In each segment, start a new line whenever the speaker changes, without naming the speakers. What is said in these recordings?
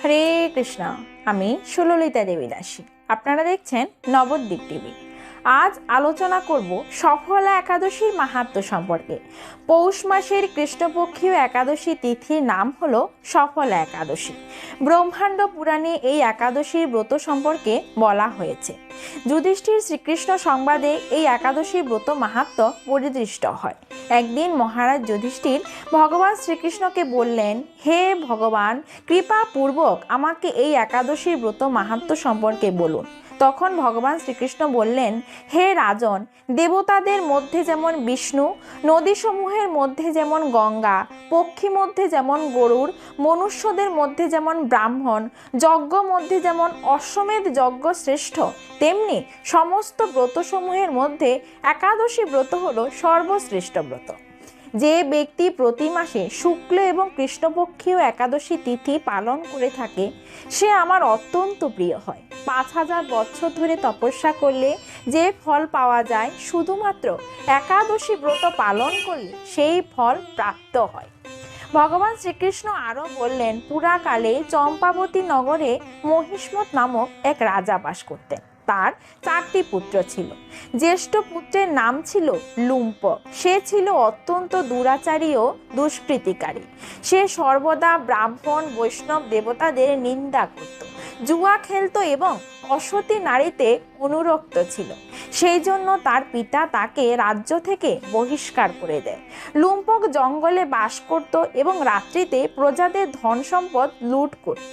হরে কৃষ্ণ আমি সুললিতা দেবী দাসী আপনারা দেখছেন নবদ্বীপ টিভি। আজ আলোচনা করব সফলা একাদশীর মাহাত্ম সম্পর্কে। পৌষ মাসের কৃষ্ণপক্ষীয় একাদশী তিথির নাম হল সফলা একাদশী। ব্রহ্মাণ্ড পুরাণে এই একাদশীর ব্রত সম্পর্কে বলা হয়েছে। যুধিষ্ঠির শ্রীকৃষ্ণ সংবাদে এই একাদশীর ব্রত মাহাত্ম পরিদৃষ্ট হয়। একদিন মহারাজ যুধিষ্ঠির ভগবান শ্রীকৃষ্ণকে বললেন, হে ভগবান, কৃপা পূর্বক আমাকে এই একাদশীর ব্রত মাহাত্ম সম্পর্কে বলুন। তখন ভগবান শ্রীকৃষ্ণ বললেন, হে রাজন, দেবতাদের মধ্যে যেমন বিষ্ণু, নদীসমূহের মধ্যে যেমন গঙ্গা, পক্ষী মধ্যে যেমন গরুর, মনুষ্যদের মধ্যে যেমন ব্রাহ্মণ, যজ্ঞ মধ্যে যেমন অশ্বমেধ যজ্ঞ শ্রেষ্ঠ, তেমনি সমস্ত ব্রতসমূহের মধ্যে একাদশী ব্রত হল সর্বশ্রেষ্ঠ ব্রত। যে ব্যক্তি প্রতি মাসে শুক্ল এবং কৃষ্ণপক্ষীয় একাদশী তিথি পালন করে থাকে, সে আমার অত্যন্ত প্রিয় হয়। পাঁচ হাজার বছর ধরে তপস্যা করলে যে ফল পাওয়া যায়, শুধুমাত্র একাদশী ব্রত পালন করলে সেই ফল প্রাপ্ত হয়। ভগবান শ্রীকৃষ্ণ আরও বললেন, পুরাকালে চম্পাবতী নগরে মহিষ্মত নামক এক রাজা বাস করতেন। তার চারটি পুত্র ছিল। জ্যেষ্ঠ পুত্রের নাম ছিল লুম্প। সে ছিল অত্যন্ত দুরাচারী ও দুষ্কৃতিকারী। সে সর্বদা ব্রাহ্মণ, বৈষ্ণব দেবতাদের নিন্দা করত। জুয়া খেলত এবং অসতী নারীতে অনুরক্ত ছিল। সেই জন্য তার পিতা তাকে রাজ্য থেকে বহিষ্কার করে দেয়। লুম্পক জঙ্গলে বাস করত এবং রাত্রিতে প্রজাদের ধন সম্পদ লুট করত।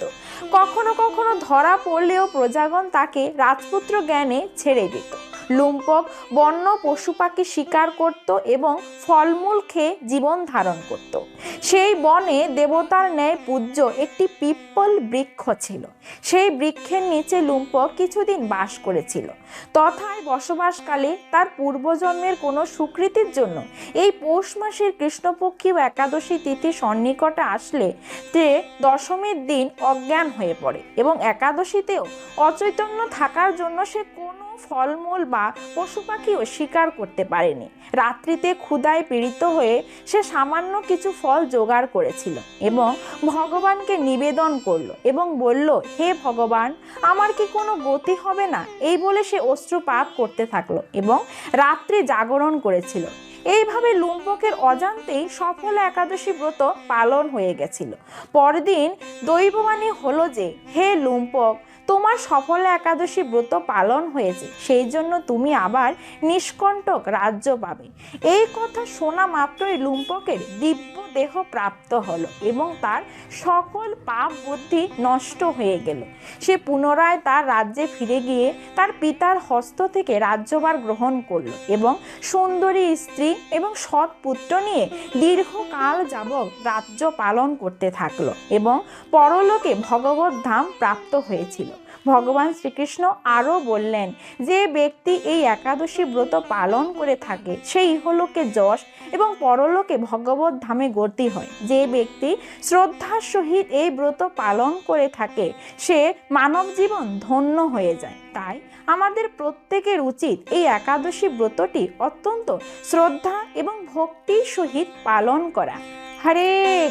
কখনো কখনো ধরা পড়লেও প্রজাগণ তাকে রাজপুত্র জ্ঞানে ছেড়ে দিত। লুম্পক, বন্য পশু পাখি শিকার করত এবং ফলমূল খেয়ে জীবন ধারণ করত। সেই বনে দেবতার ন্যায় পূজ্য একটি পিপ্পল বৃক্ষ ছিল। সেই বৃক্ষের নিচে লুম্পক কিছুদিন বাস করেছিল। তথায় বসবাসকালে তার পূর্বজন্মের কোনো সুকৃতির জন্য এই পৌষ মাসের কৃষ্ণপক্ষী ও একাদশী তিথি সন্নিকটে আসলে তে দশমীর দিন অজ্ঞান হয়ে পড়ে এবং একাদশীতেও অচৈতন্য থাকার জন্য সে কোনো ফলমূল বা পশু পাখিও শিকার করতে পারেনি। রাত্রিতে ক্ষুধায় পীড়িত হয়ে সে সামান্য কিছু ফল জোগাড় করেছিল এবং ভগবানকে নিবেদন করল এবং বলল, হে ভগবান, আমার কি কোনো গতি হবে না? এই বলে সে অশ্রুপাত করতে থাকল এবং রাত্রি জাগরণ করেছিল। এইভাবে লুম্পকের অজান্তেই সফল একাদশী ব্রত পালন হয়ে গেছিল। পরদিন দৈববাণী হলো যে, হে লুম্পক তোমার সফল একাদশী ব্রত পালন হয়েছে, সেই জন্য তুমি আবার নিষ্কণ্টক রাজ্য পাবে। এই কথা শোনা মাত্রই লুম্পকের দিব্য দেহ প্রাপ্ত হলো এবং তার সকল পাপ বুদ্ধি নষ্ট হয়ে গেল। সে পুনরায় তার রাজ্যে ফিরে গিয়ে তার পিতার হস্ত থেকে রাজ্যভার গ্রহণ করল এবং সুন্দরী স্ত্রী এবং সৎ পুত্র নিয়ে দীর্ঘকাল যাবৎ রাজ্য পালন করতে থাকল এবং পরলোকে ভগবত ধাম প্রাপ্ত হয়েছিল। ভগবান শ্রীকৃষ্ণ আরও বললেন, যে ব্যক্তি এই একাদশী ব্রত পালন করে থাকে, সেই ইহলোকে যশ এবং পরলোকে ভগবত ধামে গতি হয়। যে ব্যক্তি শ্রদ্ধার সহিত এই ব্রত পালন করে থাকে, সে মানব জীবন ধন্য হয়ে যায়। তাই আমাদের প্রত্যেকের উচিত এই একাদশী ব্রতটি অত্যন্ত শ্রদ্ধা এবং ভক্তির সহিত পালন করা। হরে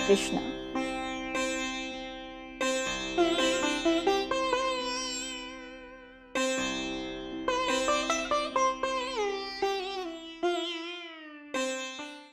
কৃষ্ণ।